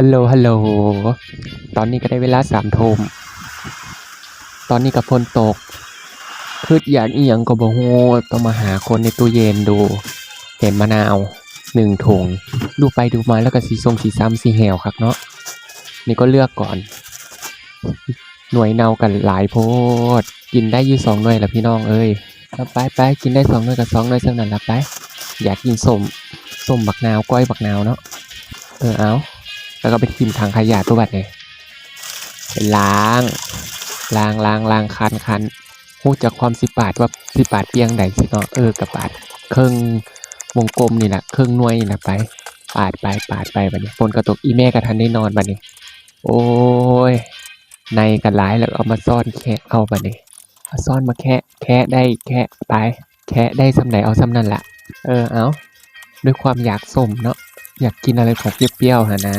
ฮัลโหล ฮัลโหล ตอนนี้ก็ได้เวลาสามทุ่มตอนนี้ก็ฝนตกคืออยากอีหยังก็บ่ฮู้ต้องมาหาคนในตู้เย็นดู เห็นมะนาวหนึ่งถุง ดูไปดูมาแล้วก็สีทรงสีซ้ำสีแหวครับเนาะ นี่ก็เลือกก่อน หน่วยเนากันหลายโพด กินได้ยู่สองหน่วยละพี่น้องเอ้ยไปไปกินได้สองหน่วยกับสองหน่วยเท่านั้นละไป อยากกินส้มส้มบักนาวก้อยบักนาวเนาะ เออเอา แล้วก็ไปทิมทางขยะตัวบัดเนี่ยล้างล้างล้างล้างคันคันหูจากความสิบบาทว่าสิบบาทเปียงไหนสิเนาะเออกับบาทครึ่องวงกลมนี่แหละเครึ่องน่วยนี่แหละไปปาดไปปาดไปบัดนี้ฝนกระตกอีแม่กระทันได้นอนบัดนี้ โอ้ยในกันร้ายแล้วเอามาซ่อนแคะเอาบัดนี้เอาซ่อนมาแคะแคะได้แคะไป แคะได้สำไหนเอาสำนั่นแหละเออเอาด้วยความอยากสมเนาะ อยากกินอะไรของเปรี้ยวๆฮะนะ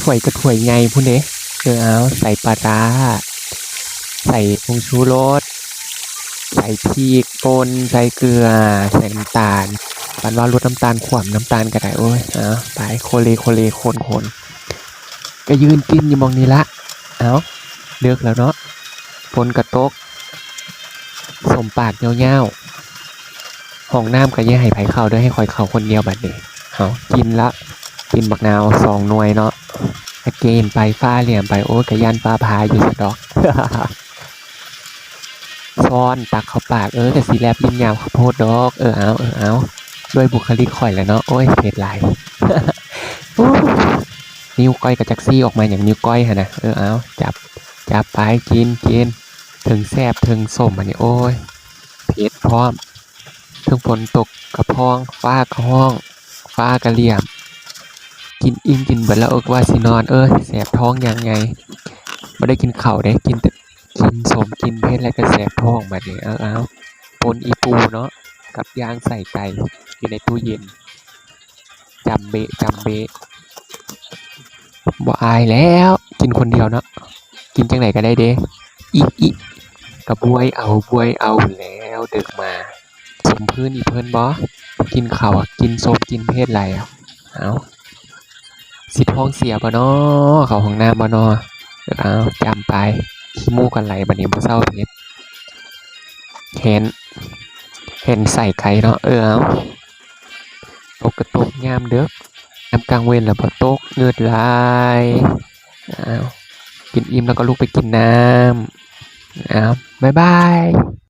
ถ้วยก็ถ้วยไงพูดเนเออเอาใส่ปลาร้า ใส่ผงชูรส ใส่พริกป่นใส่เกลือ ใส่น้ำตาลปันว่าลดน้ำตาลขวบน้ำตาลก็ได้โอ้ยเอาไปโคเลโคเลโคนโคนก็ยืนกินอยู่มองนี้ละเอาเลือกแล้วเนาะฝนกระตกสมปากเงาๆ ห้องน้ำก็แย่ให้ไผเข้าด้วยให้คอยเข้าคนเดียวบัดนี้เอากินละ กินบักนาวสองหน่วยเนาะเกนไปฟ้าเหลี่ยมไปโอ้ยกะยันฟ้าพายอยู่สะดอกซ้อนตักเข้าปากเออแต่สีแลบลิ้นยาวข้าวโพดดอก เออเอาเออเอาด้วยบุคลิกข่อยแหล้วเนาะโอ้ยเผ็ดหลายนิ้วก้อยกับจักซี่ออกมาอย่างนิ้วก้อยฮะนะเออเอาจับจับไปกินกินถึงแซบถึงส้มอันนี้โอ้ยเผ็ดพร้อม ถึงฝนตกกระพอง ฟ้ากระห้อง ฟ้ากระเหลี่ยม กินอิ่มกินเบิดแล้วเอิกว่าสินอน เออแสบท้องยังไงไม่ได้กินเข้าได้กินแต่กินสมกินเพชรแล้วก็แสบท้องแบบนี้เอาเอาปนอีปูเนาะกับยางใส่ไก่อยู่ในตู้เย็นจำเบะจำเบะบ่อายแล้วกินคนเดียวเนาะกินจังไหนก็ได้เด้อีอีกับบวยเอาบวยเอาแล้วเดึกมา สมพื้นอีเพิ่นบอกินข้าวกินส้มกินเพศไรอะเอาสิท้องเสียบ่นอเขาห้องน้ำบ่นอเอาจำไปขี้มูกกันไหลบัดนี้บ่เศร้าเพชรเห็น เห็นใส่ไก่เนาะเออเอาตกกระตกยามเด้อน้ำกลางเว้นแล้วบ่ตกเงือดไหลเอากินอิ่มแล้วก็ลุกไปกินน้ำเอาบ๊ายบาย